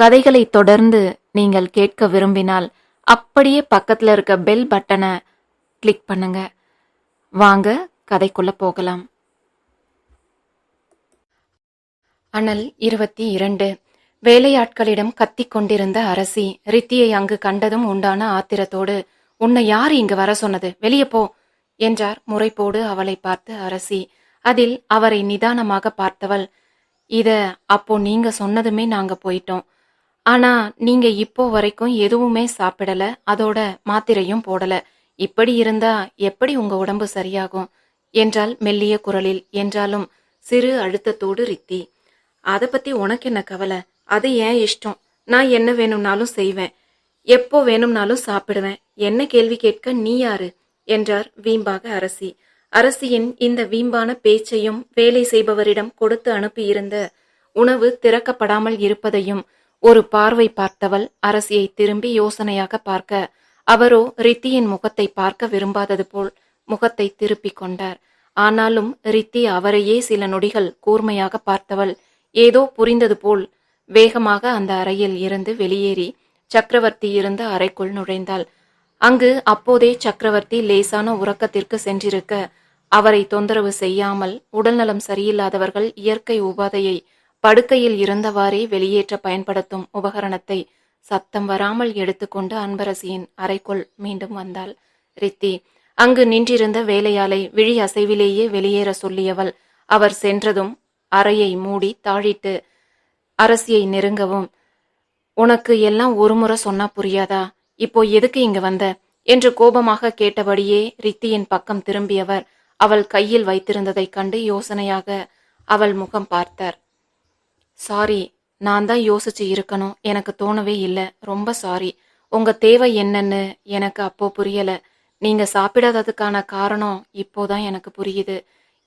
கதைகளை தொடர்ந்து நீங்கள் கேட்க விரும்பினால் அப்படியே பக்கத்தில் இருக்க பெல் பட்டனை கிளிக் பண்ணுங்க. வாங்க கதைக்குள்ள போகலாம். அனல் இருபத்தி இரண்டு. வேலையாட்களிடம் கத்திக் கொண்டிருந்த அரசி ரித்தியை அங்கு கண்டதும் உண்டான ஆத்திரத்தோடு உன்னை யார் இங்கு வர சொன்னது? வெளியே போ என்றார் முறைப்போடு அவளை பார்த்து அரசி. அதில் அவரை நிதானமாக பார்த்தவள் இத அப்போ நீங்க சொன்னதுமே நாங்க போயிட்டோம். ஆனா நீங்க இப்போ வரைக்கும் எதுவுமே சாப்பிடல அதோட மாத்திரையும் போடல. இப்படி இருந்தா எப்படி உங்க உடம்பு சரியாகும்? என்றால் மெல்லிய குரலில் என்றாலும் சிறு அழுத்தத்தோடு ரித்தி. அதை பத்தி உனக்கு என்ன கவலை? அது ஏன் இஷ்டம்? நான் என்ன வேணும்னாலும் செய்வேன். எப்போ வேணும்னாலும் சாப்பிடுவேன். என்ன கேள்வி கேட்க நீ யாரு? என்றார் வீம்பாக அரசி. அரசியின் இந்த வீம்பான பேச்சையும் வேலை செய்பவரிடம் கொடுத்து அனுப்பியிருந்த உணவு திறக்கப்படாமல் இருப்பதையும் ஒரு பார்வை பார்த்தவள் அரசியை திரும்பி யோசனையாக பார்க்க அவரோ ரித்தியின் முகத்தை பார்க்க விரும்பாதது போல் முகத்தை திருப்பிக் கொண்டார். ஆனாலும் ரித்தி அவரையே சில நொடிகள் கூர்மையாக பார்த்தவள் ஏதோ புரிந்தது போல் வேகமாக அந்த அறையில் இருந்து வெளியேறி சக்கரவர்த்தி இருந்த அறைக்குள் நுழைந்தாள். அங்கு அப்போதே சக்கரவர்த்தி லேசான உறக்கத்திற்கு சென்றிருக்க அவரை தொந்தரவு செய்யாமல் உடல்நலம் சரியில்லாதவர்கள் இயற்கை உபாதையை படுக்கையில் இருந்தவாறே வெளியேற்ற பயன்படுத்தும் உபகரணத்தை சத்தம் வராமல் எடுத்துக்கொண்டு அன்பரசியின் அறைக்குள் மீண்டும் வந்தாள். ரித்தி அங்கு நின்றிருந்த வேலையாளை விழி அசைவிலேயே வெளியேற சொல்லியவள் அவர் சென்றதும் அறையை மூடி தாழிட்டு அரசியை நெருங்கவும் உனக்கு எல்லாம் ஒரு முறை சொன்னா புரியாதா? இப்போ எதுக்கு இங்க வந்த? என்று கோபமாக கேட்டபடியே ரித்தியின் பக்கம் திரும்பியவர் அவள் கையில் வைத்திருந்ததைக் கண்டு யோசனையாக அவள் முகம் பார்த்தார். சாரி நான் தான் யோசிச்சு இருக்கணும். எனக்கு தோணவே இல்லை. ரொம்ப சாரி உங்க தேவை என்னன்னு எனக்கு அப்போ புரியல. நீங்க சாப்பிடாததுக்கான காரணம் இப்போதான் எனக்கு புரியுது.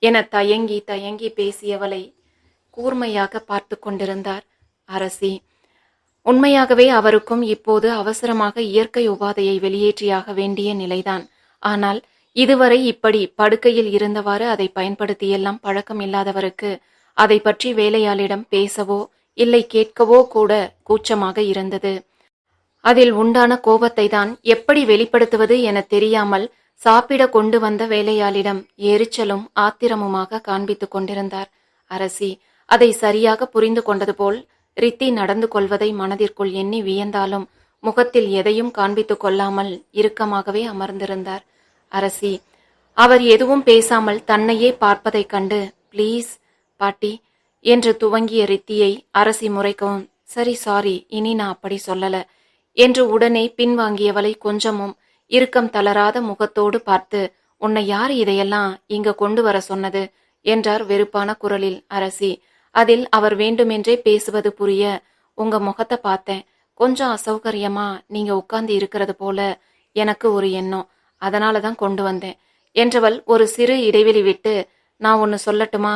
என தயங்கி தயங்கி பேசியவளை கூர்மையாக பார்த்து கொண்டிருந்தார் அரசி. உண்மையாகவே அவருக்கும் இப்போது அவசரமாக இயற்கை உபாதையை வெளியேற்றியாக வேண்டிய நிலைதான். ஆனால் இதுவரை இப்படி படுக்கையில் இருந்தவாறு அதை பயன்படுத்தியெல்லாம் பழக்கம் இல்லாதவருக்கு அதை பற்றி வேலையாளிடம் பேசவோ இல்லை கேட்கவோ கூட கூச்சமாக இருந்தது. அதில் உண்டான கோபத்தை தான் எப்படி வெளிப்படுத்துவது என தெரியாமல் சாப்பிட கொண்டு வந்த வேலையாளிடம் எரிச்சலும் ஆத்திரமுமாக காண்பித்துக் கொண்டிருந்தார். அரசி அதை சரியாக புரிந்து கொண்டது போல் ரித்தி நடந்து கொள்வதை மனதிற்குள் எண்ணி வியந்தாலும் முகத்தில் எதையும் காண்பித்துக் கொள்ளாமல் இறுக்கமாகவே அமர்ந்திருந்தார். அரசி அவர் எதுவும் பேசாமல் தன்னையே பார்ப்பதைக் கண்டு ப்ளீஸ் பாட்டி என்று துவங்கிய ரித்தியை அரசி முறைக்கவும் சரி சாரி இனி நான் அப்படி சொல்லல என்று உடனே பின்வாங்கியவளை கொஞ்சமும் இறுக்கம் தளராத முகத்தோடு பார்த்து உன்னை யார் இதையெல்லாம் இங்க கொண்டு வர சொன்னது? என்றார் வெறுப்பான குரலில் அரசி. அதில் அவர் வேண்டுமென்றே பேசுவது புரிய உங்க முகத்தை பார்த்தேன். கொஞ்சம் அசௌகரியமா நீங்க உட்கார்ந்து இருக்கிறது போல எனக்கு ஒரு எண்ணம். அதனால தான் கொண்டு வந்தேன். என்றவள் ஒரு சிறு இடைவெளி விட்டு நான் ஒன்னு சொல்லட்டுமா?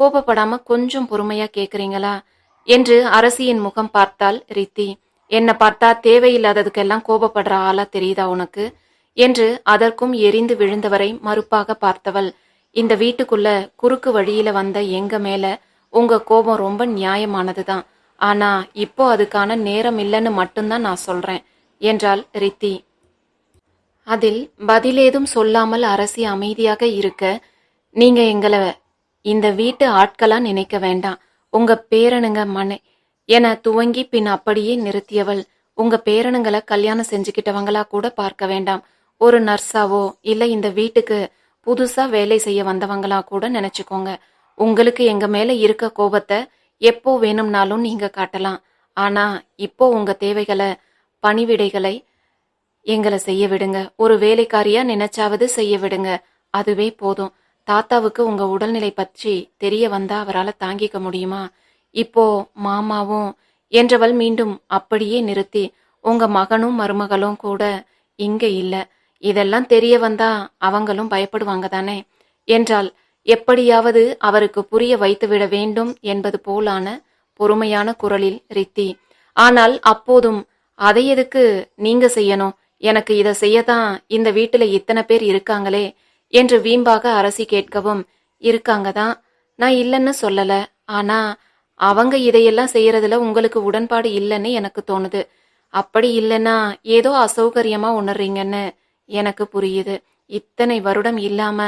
கோபப்படாம கொஞ்சம் பொறுமையா கேக்குறீங்களா? என்று அரசியின் முகம் பார்த்தால் ரித்தி. என்ன பார்த்தா தேவையில்லாததுக்கெல்லாம் கோபப்படுற ஆளா தெரியுதா உனக்கு? என்று அதற்கும் எரிந்து விழுந்தவரை மறுப்பாக பார்த்தவள். இந்த வீட்டுக்குள்ள குறுக்கு வழியில வந்த எங்க மேல உங்க கோபம் ரொம்ப நியாயமானதுதான். ஆனா இப்போ அதுக்கான நேரம் இல்லைன்னு மட்டும்தான் நான் சொல்றேன் என்றாள் ரித்தி. அதில் பதிலேதும் சொல்லாமல் அரசி அமைதியாக இருக்க நீங்க எங்களை இந்த வீட்டு ஆட்களா நினைக்க வேண்டாம். உங்க பேரனுங்க மனை என துவங்கி பின் அப்படியே நிறுத்தியவள். உங்க பேரனுங்களை கல்யாணம் செஞ்சுக்கிட்டவங்களா கூட பார்க்க வேண்டாம். ஒரு நர்ஸாவோ இல்ல இந்த வீட்டுக்கு புதுசா வேலை செய்ய வந்தவங்களா கூட நினைச்சுக்கோங்க. உங்களுக்கு எங்க மேல இருக்க கோபத்தை எப்போ வேணும்னாலும் நீங்க காட்டலாம். ஆனா இப்போ உங்க தேவைகளை பணிவிடைகளை எங்களை செய்ய விடுங்க. ஒரு வேலைக்காரியா நினைச்சாவது செய்ய விடுங்க. அதுவே போதும். தாத்தாவுக்கு உங்க உடல்நிலை பற்றி தெரிய வந்தா அவரால் தாங்கிக்க முடியுமா? இப்போ மாமாவும் என்றவள் மீண்டும் அப்படியே நிறுத்தி உங்க மகனும் மருமகளும் கூட இங்க இல்ல. இதெல்லாம் தெரிய வந்தா அவங்களும் பயப்படுவாங்க தானே? என்றால் எப்படியாவது அவருக்கு புரிய வைத்துவிட வேண்டும் என்பது போலான பொறுமையான குரலில் ரித்தி. ஆனால் அப்போதும் அதை எதுக்கு நீங்க செய்யணும்? எனக்கு இதை செய்யத்தான் இந்த வீட்டுல இத்தனை பேர் இருக்காங்களே. என்று வீம்பாக அரசி கேட்கவும் இருக்காங்க தான் நான் இல்லைன்னு சொல்லல. ஆனா அவங்க இதையெல்லாம் செய்யறதுல உங்களுக்கு உடன்பாடு இல்லைன்னு எனக்கு தோணுது. அப்படி இல்லைன்னா ஏதோ அசௌகரியமா உணர்றீங்கன்னு எனக்கு புரியுது. இத்தனை வருடம் இல்லாம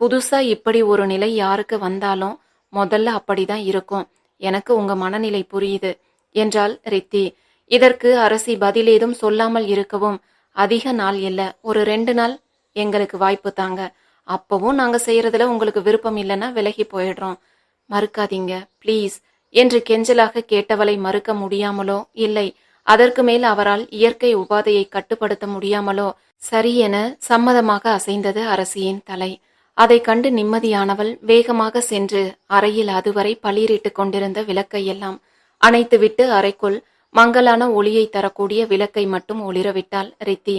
புதுசா இப்படி ஒரு நிலை யாருக்கு வந்தாலும் முதல்ல அப்படிதான் இருக்கும். எனக்கு உங்க மனநிலை புரியுது. என்றாள் ரித்தி. இதற்கு அரசி பதில் ஏதும் சொல்லாமல் இருக்கவும் அதிக நாள் இல்ல. ஒரு ரெண்டு நாள் எங்களுக்கு வாய்ப்பு தாங்க. அப்பவும் நாங்க செய்யறதுல உங்களுக்கு விருப்பம் இல்லைன்னா விலகி போயிடுறோம். மறுக்காதீங்க ப்ளீஸ் என்று கெஞ்சலாக கேட்டவளை மறுக்க முடியாமலோ? இல்லை. அதற்கு மேல் அவரால் இயற்கை உபாதையை கட்டுப்படுத்த முடியாமலோ? சரி என சம்மதமாக அசைந்தது அரசியின் தலை. அதை கண்டு நிம்மதியானவள் வேகமாக சென்று அறையில் அதுவரை பளிரிட்டு கொண்டிருந்த விளக்கையெல்லாம் அணைத்துவிட்டு அறைக்குள் மங்கலான ஒளியை தரக்கூடிய விளக்கை மட்டும் ஒளிரவிட்டாள் ரித்தி.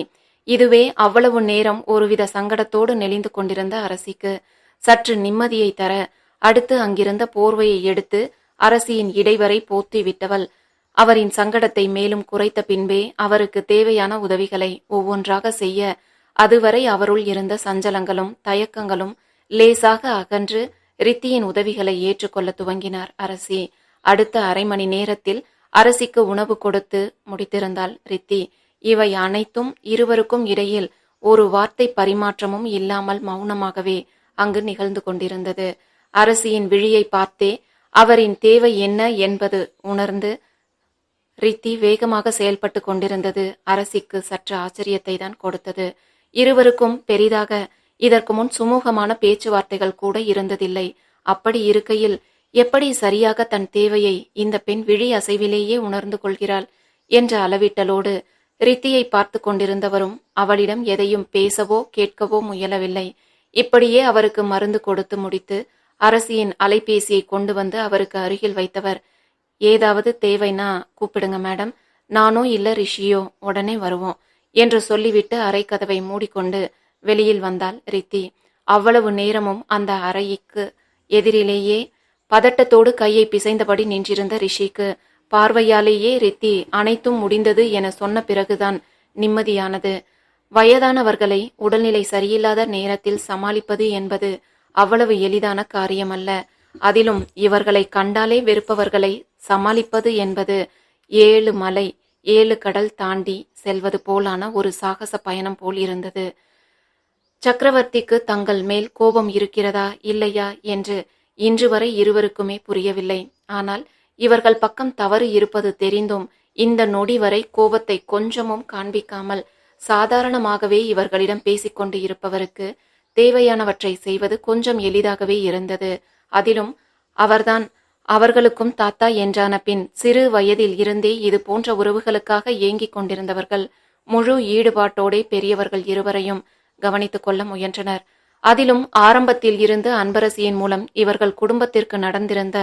இதுவே அவ்வளவு நேரம் ஒருவித சங்கடத்தோடு நெளிந்து கொண்டிருந்த அரசிக்கு சற்று நிம்மதியை தர அடுத்து அங்கிருந்த போர்வையை எடுத்து அரசியின் இடைவரை போத்தி விட்டவள். அவரின் சங்கடத்தை மேலும் குறைத்த பின்பே அவருக்கு தேவையான உதவிகளை ஒவ்வொன்றாக செய்ய அதுவரை அவருள் இருந்த சஞ்சலங்களும் தயக்கங்களும் லேசாக அகன்று ரித்தியின் உதவிகளை ஏற்றுக்கொள்ள துவங்கினார் அரசி. அடுத்த அரை மணி நேரத்தில் அரசிக்கு உணவு கொடுத்து முடித்திருந்தாள் ரித்தி. இவை அனைத்தும் இருவருக்கும் இடையில் ஒரு வார்த்தை பரிமாற்றமும் இல்லாமல் மௌனமாகவே அங்கு நிகழ்ந்து கொண்டிருந்தது. அரசியின் விழியை பார்த்தே அவரின் தேவை என்ன என்பது உணர்ந்து ரித்தி வேகமாக செயல்பட்டு கொண்டிருந்தது. அரசிக்கு சற்று ஆச்சரியத்தை தான் கொடுத்தது. இருவருக்கும் பெரிதாக இதற்கு முன் சுமூகமான பேச்சுவார்த்தைகள் கூட இருந்ததில்லை. அப்படி இருக்கையில் எப்படி சரியாக தன் தேவையை இந்த பெண் விழி அசைவிலேயே உணர்ந்து கொள்கிறாள் என்ற அளவிட்டலோடு ரித்தியை பார்த்து கொண்டிருந்தவரும் அவளிடம் எதையும் பேசவோ கேட்கவோ முயலவில்லை. இப்படியே அவருக்கு மருந்து கொடுத்து முடித்து அரசியின் அலைபேசியை கொண்டு வந்து அவருக்கு அருகில் வைத்தவர். ஏதாவது தேவைன்னா கூப்பிடுங்க மேடம். நானோ இல்ல ரிஷியோ உடனே வருவோம் என்று சொல்லிவிட்டு அறை கதவை மூடிக்கொண்டு வெளியில் வந்தாள் ரித்தி. அவ்வளவு நேரமும் அந்த அறைக்கு எதிரிலேயே பதட்டத்தோடு கையை பிசைந்தபடி நின்றிருந்த ரிஷிக்கு பார்வையாலேயே ரித்தி அனைத்தும் முடிந்தது என சொன்ன பிறகுதான் நிம்மதியானது. வயதானவர்களை உடல்நிலை சரியில்லாத நேரத்தில் சமாளிப்பது என்பது அவ்வளவு எளிதான காரியமல்ல. அதிலும் இவர்களை கண்டாலே வெறுப்பவர்களை சமாளிப்பது என்பது ஏழு மலை ஏழு கடல் தாண்டி செல்வது போலான ஒரு சாகச பயணம் போல் இருந்தது. சக்கரவர்த்திக்கு தங்கள் மேல் கோபம் இருக்கிறதா இல்லையா என்று இன்று வரை இருவருக்குமே புரியவில்லை. ஆனால் இவர்கள் பக்கம் தவறு இருப்பது தெரிந்தும் இந்த நொடி வரை கோபத்தை கொஞ்சமும் காண்பிக்காமல் சாதாரணமாகவே இவர்களிடம் பேசிக்கொண்டு இருப்பவருக்கு தேவையானவற்றை செய்வது கொஞ்சம் எளிதாகவே இருந்தது. அதிலும் அவர்தான் அவர்களுக்கும் தாத்தா என்றான பின் சிறு வயதில் இருந்தே இது போன்ற உறவுகளுக்காக ஏங்கிக் கொண்டிருந்தவர்கள் முழு ஈடுபாட்டோடே பெரியவர்கள் இருவரையும் கவனித்துக் கொள்ள முயன்றனர். அதிலும் ஆரம்பத்தில் இருந்து அன்பரசியின் மூலம் இவர்கள் குடும்பத்திற்கு நடந்திருந்த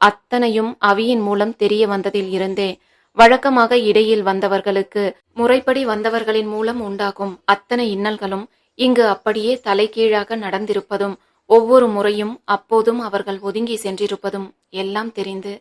அத்தனையும் அவியின் மூலம் தெரிய வந்ததில் இருந்தே வழக்கமாக இடையில் வந்தவர்களுக்கு முறைப்படி வந்தவர்களின் மூலம் உண்டாகும் அத்தனை இன்னல்களும் இங்கு அப்படியே தலைகீழாக நடந்திருப்பதும் ஒவ்வொரு முறையும் அப்போதும் அவர்கள் ஒதுங்கி சென்றிருப்பதும் எல்லாம் தெரிந்து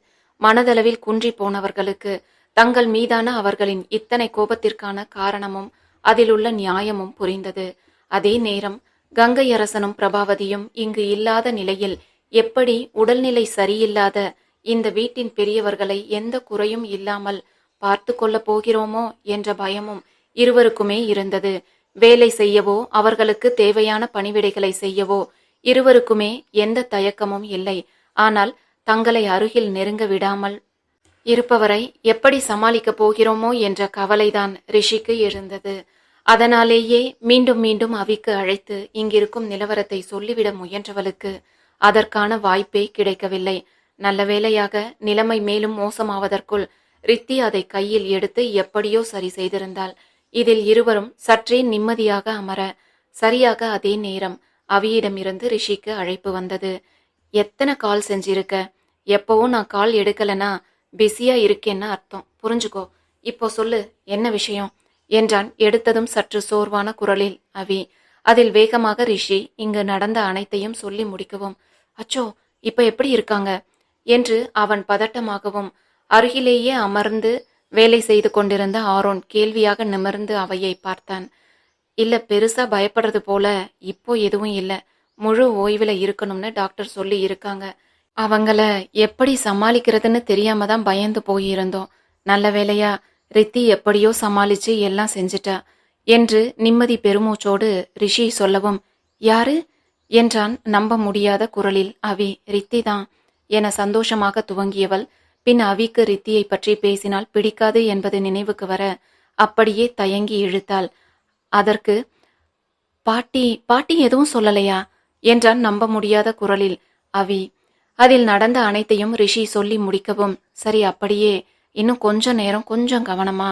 மனதளவில் குன்றி போனவர்களுக்கு தங்கள் மீதான அவர்களின் இத்தனை கோபத்திற்கான காரணமும் அதிலுள்ள நியாயமும் புரிந்தது. அதே நேரம் கங்கை அரசனும் பிரபாவதியும் இங்கு இல்லாத நிலையில் எப்படி உடல்நிலை சரியில்லாத இந்த வீட்டின் பெரியவர்களை எந்த குறையும் இல்லாமல் பார்த்து கொள்ளப் போகிறோமோ என்ற பயமும் இருவருக்குமே இருந்தது. வேலை செய்யவோ அவர்களுக்கு தேவையான பணிவிடைகளை செய்யவோ இருவருக்குமே எந்த தயக்கமும் இல்லை. ஆனால் தங்களை அருகில் நெருங்க விடாமல் இருப்பவரை எப்படி சமாளிக்கப் போகிறோமோ என்ற கவலைதான் ரிஷிக்கு இருந்தது. அதனாலேயே மீண்டும் மீண்டும் அவிக்கு அழைத்து இங்கிருக்கும் நிலவரத்தை சொல்லிவிட முயன்றவளுக்கு அதற்கான வாய்ப்பே கிடைக்கவில்லை. நல்ல வேளையாக நிலைமை மேலும் மோசமாவதற்குள் ரித்தி அதை கையில் எடுத்து எப்படியோ சரி செய்திருந்தாள். இதில் இருவரும் சற்றே நிம்மதியாக அமர சரியாக அதே நேரம் அவியிடமிருந்து ரிஷிக்கு அழைப்பு வந்தது. எத்தனை கால் செஞ்சிருக்க? எப்பவும் நான் கால் எடுக்கலனா? பிஸியா இருக்கேன்னு அர்த்தம். புரிஞ்சுக்கோ. இப்போ சொல்லு என்ன விஷயம்? என்றான் எடுத்ததும் சற்று சோர்வான குரலில் அவி. அதில் வேகமாக ரிஷி இங்கு நடந்த அனைத்தையும் சொல்லி முடிக்கவும். அச்சோ இப்ப எப்படி இருக்காங்க? என்று அவன் பதட்டமாகவும் அருகிலேயே அமர்ந்து வேலை செய்து கொண்டிருந்த ஆரோன் கேள்வியாக நிமிர்ந்து அவையை பார்த்தான். இல்ல பெருசா பயப்படுறது போல இப்போ எதுவும் இல்ல. முழு ஓய்வுல இருக்கணும்னு டாக்டர் சொல்லி இருக்காங்க. அவங்கள எப்படி சமாளிக்கிறதுன்னு தெரியாம தான் பயந்து போயிருந்தோம். நல்ல வேலையா ரித்தி எப்படியோ சமாளிச்சு எல்லாம் செஞ்சிட்டா என்று நிம்மதி பெருமூச்சோடு ரிஷி சொல்லவும் யாரு? என்றான் நம்ப முடியாத குரலில். அவி ரித்திதான் என சந்தோஷமாக துவங்கியவள் பின் அவிக்கு ரித்தியை பற்றி பேசினால் பிடிக்காது என்பது நினைவுக்கு வர அப்படியே தயங்கி இழுத்தாள். அதற்கு பாட்டி பாட்டி எதுவும் சொல்லலையா? என்றான் நம்ப முடியாத குரலில். அவி அதில் நடந்த அனைத்தையும் ரிஷி சொல்லி முடிக்கவும். சரி அப்படியே. இன்னும் கொஞ்ச நேரம் கொஞ்சம் கவனமா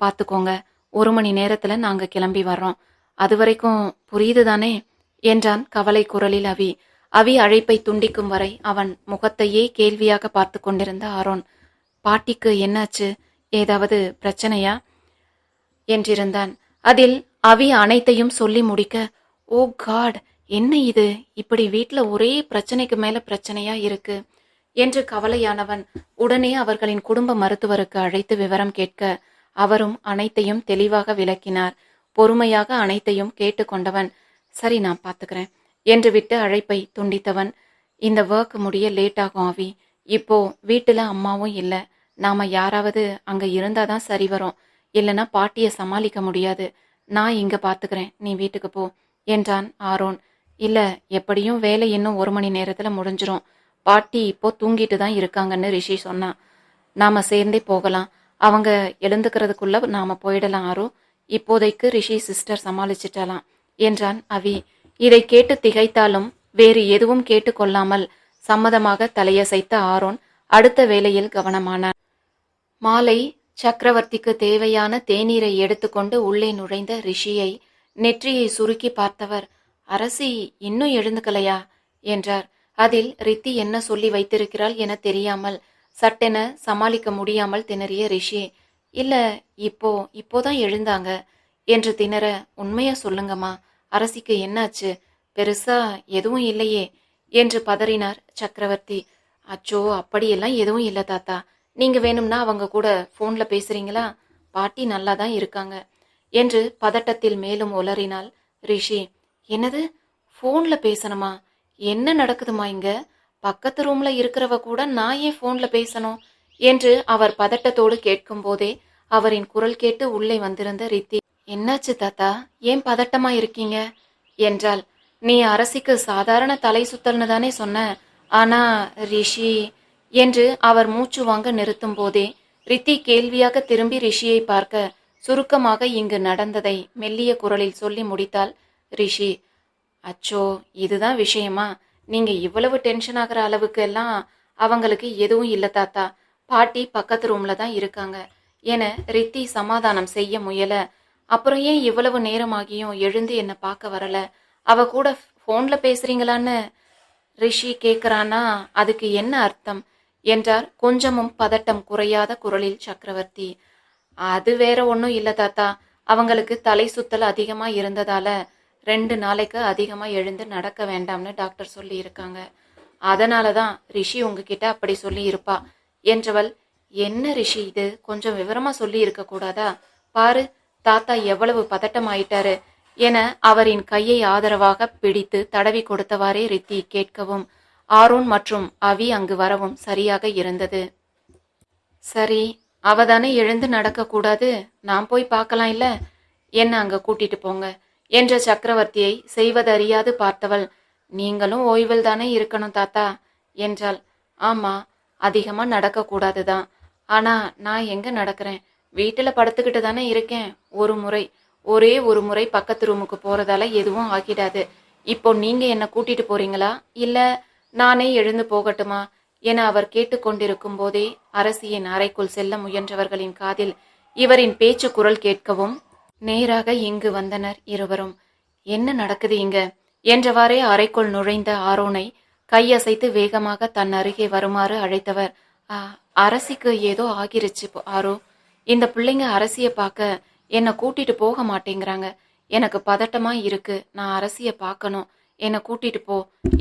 பார்த்துக்கோங்க ஒரு மணி நேரத்துல நாங்க கிளம்பி வர்றோம். அது வரைக்கும் புரியுது தானே என்றான் கவலை குரலில் அவி. அவி அழைப்பை துண்டிக்கும் வரை அவன் முகத்தையே கேள்வியாக பார்த்து கொண்டிருந்த ஆரோன். பாட்டிக்கு என்னாச்சு? ஏதாவது பிரச்சனையா? என்றிருந்தான். அதில் அவி அனைத்தையும் சொல்லி முடிக்க ஓ காட் என்ன இது? இப்படி வீட்ல ஒரே பிரச்சனைக்கு மேல பிரச்சனையா இருக்கு? என்று கவலையானவன் உடனே அவர்களின் குடும்ப மருத்துவருக்கு அழைத்து விவரம் கேட்க அவரும் அனைத்தையும் தெளிவாக விளக்கினார். பொறுமையாக அனைத்தையும் கேட்டுக்கொண்டவன் சரி நான் பார்த்துக்கிறேன் என்று விட்டு அழைப்பை துண்டித்தவன். இந்த ஒர்க் முடிய லேட் ஆகும் ஆவி. இப்போ வீட்டில் அம்மாவும் இல்லை. நாம யாராவது அங்கே இருந்தால் தான் சரி வரும். இல்லைன்னா பாட்டியை சமாளிக்க முடியாது. நான் இங்கே பார்த்துக்கிறேன் நீ வீட்டுக்கு போ என்றான் ஆரோன். இல்லை எப்படியும் வேலை இன்னும் ஒரு மணி நேரத்தில் முடிஞ்சிரும். பாட்டி இப்போ தூங்கிட்டு தான் இருக்காங்கன்னு ரிஷி சொன்னான் நாம் சேர்ந்தே போகலாம். அவங்க எழுந்துக்கிறதுக்குள்ள நாம் போயிடலாம் ஆரோ. இப்போதைக்கு ரிஷி சிஸ்டர் சமாளிச்சிட்டலாம். என்றான் அவி. இதை கேட்டு திகைத்தாலும் வேறு எதுவும் கேட்டுக்கொள்ளாமல் சம்மதமாக தலையசைத்த ஆரோன் அடுத்த வேலையில் கவனமானார் மாலை சக்கரவர்த்திக்கு தேவையான தேநீரை எடுத்துக்கொண்டு உள்ளே நுழைந்த ரிஷியை நெற்றியை சுருக்கி பார்த்தவர் அரசி இன்னும் எழுந்துக்கலையா? என்றார். அதில் ரித்தி என்ன சொல்லி வைத்திருக்கிறாள் என தெரியாமல் சட்டென சமாளிக்க முடியாமல் திணறிய ரிஷி இல்ல இப்போ இப்போதான் எழுந்தாங்க. என்று திணற உண்மையா சொல்லுங்கம்மா. அரசிக்கு என்னாச்சு? பெருசா எதுவும் இல்லையே என்று பதறினார் சக்கரவர்த்தி. அச்சோ அப்படியெல்லாம் எதுவும் இல்லை தாத்தா. நீங்க வேணும்னா அவங்க கூட போன்ல பேசுறீங்களா? பாட்டி நல்லா தான் இருக்காங்க என்று பதட்டத்தில் மேலும் உளறினாள் ரிஷி. என்னது? போன்ல பேசணுமா? என்ன நடக்குதுமா இங்க? பக்கத்து ரூம்ல இருக்கிறவ கூட நான் ஏன் போன்ல பேசணும்? என்று அவர் பதட்டத்தோடு கேட்கும் போதே அவரின் குரல் கேட்டு உள்ளே வந்திருந்த ரித்தி என்னாச்சு தாத்தா? ஏன் பதட்டமா இருக்கீங்க? என்றாள். நீ அரசிக்கு சாதாரண தலை சுத்தல்னு தானே சொன்ன. ஆனா ரிஷி என்று அவர் மூச்சு வாங்க நிறுத்தும் போதே ரித்தி கேள்வியாக திரும்பி ரிஷியை பார்க்க சுருக்கமாக இங்கு நடந்ததை மெல்லிய குரலில் சொல்லி முடித்தாள் ரிஷி. அச்சோ இதுதான் விஷயமா? நீங்க இவ்வளவு டென்ஷன் ஆகிற அளவுக்கு எல்லாம் அவங்களுக்கு எதுவும் இல்ல தாத்தா. பாட்டி பக்கத்து ரூம்ல தான் இருக்காங்க. என ரித்தி சமாதானம் செய்ய முயல அப்புறம் ஏன் இவ்வளவு நேரமாகியும் எழுந்து என்னை பார்க்க வரல? அவ கூட ஃபோனில் பேசுறீங்களான்னு ரிஷி கேட்குறானா அதுக்கு என்ன அர்த்தம்? என்றார் கொஞ்சமும் பதட்டம் குறையாத குரலில் சக்கரவர்த்தி. அது வேற ஒன்றும் இல்லை தாத்தா. அவங்களுக்கு தலை சுத்தல் அதிகமாக இருந்ததால ரெண்டு நாளைக்கு அதிகமாக எழுந்து நடக்க வேண்டாம்னு டாக்டர் சொல்லியிருக்காங்க அதனால தான் ரிஷி உங்ககிட்ட அப்படி சொல்லி இருப்பா என்றவள் என்ன ரிஷி இது? கொஞ்சம் விவரமாக சொல்லி இருக்கக்கூடாதா பாரு தாத்தா எவ்வளவு பதட்டமாயிட்டாரு என அவரின் கையை ஆதரவாக பிடித்து தடவி கொடுத்தவாறே ரித்தி கேட்கவும் ஆரோன் மற்றும் அவி அங்கு வரவும் சரியாக இருந்தது. சரி அவதானே எழுந்து நடக்கக்கூடாது நான் போய் பார்க்கலாம் இல்ல? என்ன அங்க கூட்டிட்டு போங்க என்ற சக்கரவர்த்தியை செய்வதறியாது பார்த்தவள். நீங்களும் ஓய்வில் தானே இருக்கணும் தாத்தா என்றாள். ஆமா அதிகமா நடக்கக்கூடாதுதான் ஆனா நான் எங்க நடக்கிறேன்? வீட்டில் படுத்துக்கிட்டு தானே இருக்கேன். ஒரு முறை ஒரே ஒரு முறை பக்கத்து ரூமுக்கு போறதால எதுவும் ஆகிடாது. இப்போ நீங்க என்ன கூட்டிட்டு போறீங்களா? இல்ல நானே எழுந்து போகட்டுமா? என அவர் கேட்டுக்கொண்டிருக்கும் போதே அரசியின் அறைக்குள் செல்ல முயன்றவர்களின் காதில் இவரின் பேச்சு குரல் கேட்கவும் நேராக இங்கு வந்தனர் இருவரும். என்ன நடக்குது இங்க? என்றவாறே அறைக்குள் நுழைந்த ஆரோனை கையசைத்து வேகமாக தன் அருகே வருமாறு அழைத்தவர். அரசிக்கு ஏதோ ஆகிருச்சு ஆரோ. இந்த பிள்ளைங்க அரசிய பார்க்க என்னை கூட்டிட்டு போக மாட்டேங்கிறாங்க. எனக்கு பதட்டமா இருக்கு. நான் அரசிய பார்க்கணும். என்னை கூட்டிட்டு போ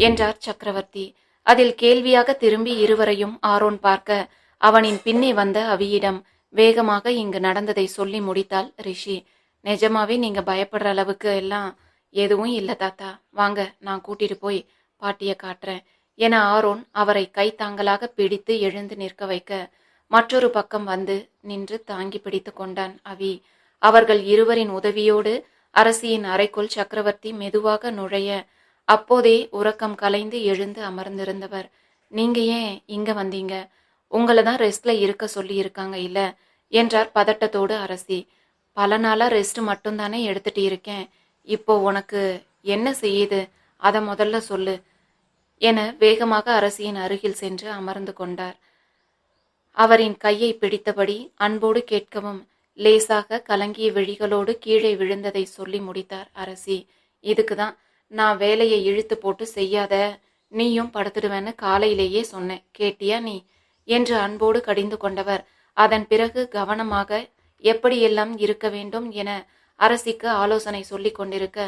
என்றார் சக்கரவர்த்தி. அதில் கேள்வியாக திரும்பி இருவரையும் ஆரோன் பார்க்க அவனின் பின்னே வந்த அவியிடம் வேகமாக இங்கு நடந்ததை சொல்லி முடித்தாள் ரிஷி. நிஜமாவே நீங்க பயப்படுற அளவுக்கு எல்லாம் எதுவும் இல்லை தாத்தா. வாங்க நான் கூட்டிட்டு போய் பாட்டிய காட்டுறேன் என ஆரோன் அவரை கைத்தாங்கலாக பிடித்து எழுந்து நிற்க வைக்க மற்றொரு பக்கம் வந்து நின்று தாங்கி பிடித்து கொண்டான் அவி. அவர்கள் இருவரின் உதவியோடு அரசியின் அறைக்குள் சக்கரவர்த்தி மெதுவாக நுழைய அப்போதே உறக்கம் கலைந்து எழுந்து அமர்ந்திருந்தவர். நீங்க ஏன் இங்க வந்தீங்க? உங்களை தான் ரெஸ்ட்ல இருக்க சொல்லியிருக்காங்க இல்ல? என்றார் பதட்டத்தோடு அரசி. பல நாளா ரெஸ்ட் மட்டும்தானே எடுத்துட்டு இருக்கேன். இப்போ உனக்கு என்ன செய்யுது? அதை முதல்ல சொல்லு என வேகமாக அரசியின் அருகில் சென்று அமர்ந்து கொண்டார். அவரின் கையை பிடித்தபடி அன்போடு கேட்கவும் லேசாக கலங்கிய விழிகளோடு கீழே விழுந்ததை சொல்லி முடித்தார் அரசி. இதுக்கு தான் நான் வேலையை இழுத்து போட்டு செய்யாத நீயும் படுத்துடுவேன்னு காலையிலேயே சொன்னேன். கேட்டியா நீ? என்று அன்போடு கடிந்து கொண்டவர். அதன் பிறகு கவனமாக எப்படியெல்லாம் இருக்க வேண்டும் என அரசிக்கு ஆலோசனை சொல்லிக் கொண்டிருக்க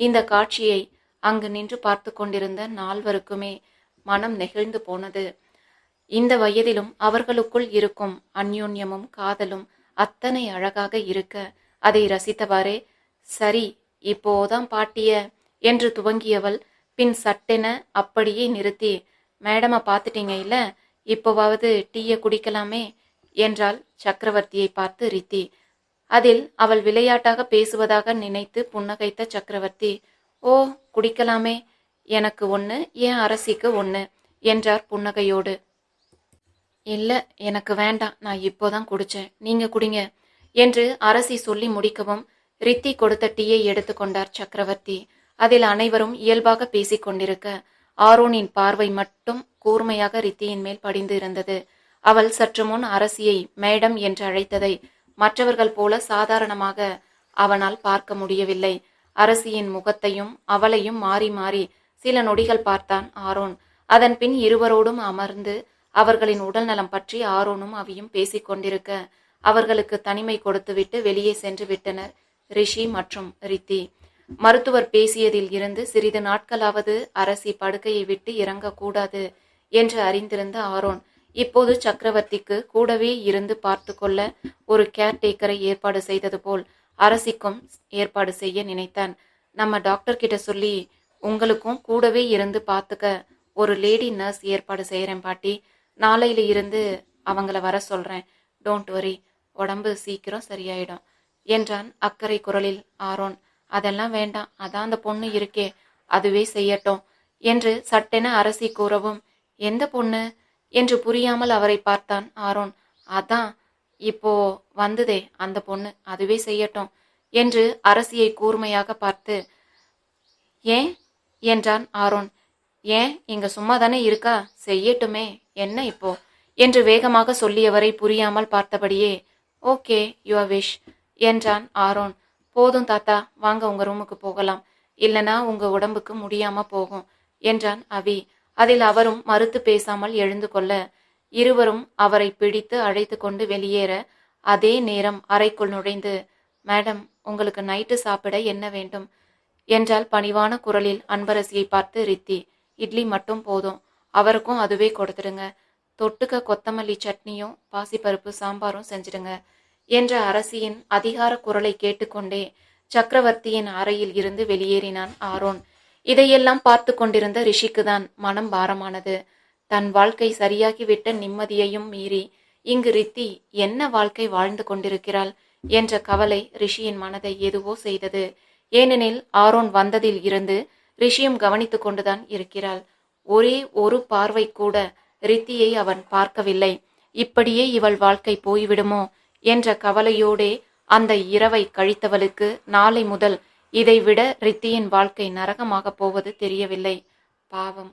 இந்த காட்சியை அங்கு நின்று பார்த்து கொண்டிருந்த நால்வருக்குமே மனம் நெகிழ்ந்து போனது. இந்த வயதிலும் அவர்களுக்குள் இருக்கும் அந்யோன்யமும் காதலும் அத்தனை அழகாக இருக்க அதை ரசித்தவாறே சரி இப்போதான் பாட்டிய என்று துவங்கியவள் பின் சட்டென அப்படியே நிறுத்தி மேடமை பார்த்துட்டீங்க இல்ல இப்போவாவது டீயை குடிக்கலாமே என்றாள் சக்கரவர்த்தியை பார்த்து ரித்தி. அதில் அவள் விளையாட்டாக பேசுவதாக நினைத்து புன்னகைத்த சக்கரவர்த்தி ஓ குடிக்கலாமே எனக்கு ஒன்று என் அரசிக்கு ஒன்று என்றார் புன்னகையோடு. இல்ல எனக்கு வேண்டாம். நான் இப்போதான் குடிச்சேன். நீங்க குடிங்க என்று அரசி சொல்லி முடிக்கவும் ரித்தி கொடுத்த டீயை எடுத்துக்கொண்டார் சக்கரவர்த்தி. அதில் அனைவரும் இயல்பாக பேசிக் கொண்டிருக்க ஆரோனின் பார்வை மட்டும் கூர்மையாக ரித்தியின் மேல் படிந்து இருந்தது. அவள் சற்று முன் அரசியை மேடம் என்று அழைத்ததை மற்றவர்கள் போல சாதாரணமாக அவனால் பார்க்க முடியவில்லை. அரசியின் முகத்தையும் அவளையும் மாறி மாறி சில நொடிகள் பார்த்தான் ஆரோன். அதன் பின் இருவரோடும் அமர்ந்து அவர்களின் உடல்நலம் பற்றி ஆரோனும் அவியும் பேசிக் கொண்டிருக்க அவர்களுக்கு தனிமை கொடுத்துவிட்டு வெளியே சென்று விட்டனர் ரிஷி மற்றும் ரித்தி. மருத்துவர் பேசியதில் இருந்து சிறிது நாட்களாவது அரசி படுக்கையை விட்டு இறங்கக்கூடாது என்று அறிந்திருந்த ஆரோன் இப்போது சக்கரவர்த்திக்கு கூடவே இருந்து பார்த்து கொள்ள ஒரு கேர்டேக்கரை ஏற்பாடு செய்தது போல் அரசிக்கும் ஏற்பாடு செய்ய நினைத்தான். நம்ம டாக்டர் கிட்ட சொல்லி உங்களுக்கும் கூடவே இருந்து பார்த்துக்க ஒரு லேடி நர்ஸ் ஏற்பாடு செய்கிறேன் பாட்டி. நாளையில இருந்து அவங்கள வர சொல்றேன். டோன்ட் வரி உடம்பு சீக்கிரம் சரியாயிடும். என்றான் அக்கறை குரலில் ஆரோன். அதெல்லாம் வேண்டாம். அதான் அந்த பொண்ணு இருக்கே. அதுவே செய்யட்டும் என்று சட்டென அரசி கூறவும். எந்த பொண்ணு? என்று புரியாமல் அவரை பார்த்தான் ஆரோன். அதான். இப்போ வந்ததே. அந்த பொண்ணு. அதுவே செய்யட்டும் என்று அரசியை கூர்மையாக பார்த்து. ஏன்? என்றான் ஆரோன். ஏன்? இங்க சும்மா தானே இருக்கா? செய்யட்டுமே என்ன இப்போ? என்று வேகமாக சொல்லியவரை புரியாமல் பார்த்தபடியே ஓகே யுவர் விஷ் என்றான் ஆரோன். போதும் தாத்தா வாங்க உங்க ரூமுக்கு போகலாம். இல்லனா உங்க உடம்புக்கு முடியாம போகும் என்றான் அவி அதில் அவரும் மறுத்து பேசாமல் எழுந்து கொள்ள இருவரும் அவரை பிடித்து அழைத்து கொண்டு வெளியேற அதே நேரம் அறைக்குள் நுழைந்து மேடம் உங்களுக்கு நைட்டு சாப்பிட என்ன வேண்டும்? என்றால் பணிவான குரலில் அன்பரசியை பார்த்து ரித்தி. இட்லி மட்டும் போதும். அவருக்கும் அதுவே கொடுத்துடுங்க. தொட்டுக்க கொத்தமல்லி சட்னியும் பாசிப்பருப்பு சாம்பாரும் செஞ்சிடுங்க. என்ற அரசியின் அதிகார குரலை கேட்டுக்கொண்டே சக்கரவர்த்தியின் அறையில் இருந்து வெளியேறினான் ஆரோன். இதையெல்லாம் பார்த்து கொண்டிருந்த ரிஷிக்குதான் மனம் பாரமானது. தன் வாழ்க்கை சரியாகிவிட்ட நிம்மதியையும் மீறி இங்கு ரித்தி என்ன வாழ்க்கை வாழ்ந்து கொண்டிருக்கிறாள்? என்ற கவலை ரிஷியின் மனதை எதுவோ செய்தது. ஏனெனில் ஆரோன் வந்ததில் இருந்து ரிஷியும் கவனித்து கொண்டுதான் இருக்கிறாள். ஒரே ஒரு பார்வை கூட ரித்தியை அவன் பார்க்கவில்லை. இப்படியே இவள் வாழ்க்கை போய்விடுமோ என்ற கவலையோடே அந்த இரவை கழித்தவளுக்கு நாளை முதல் இதைவிட ரித்தியின் வாழ்க்கை நரகமாகப் போவது தெரியவில்லை. பாவம்.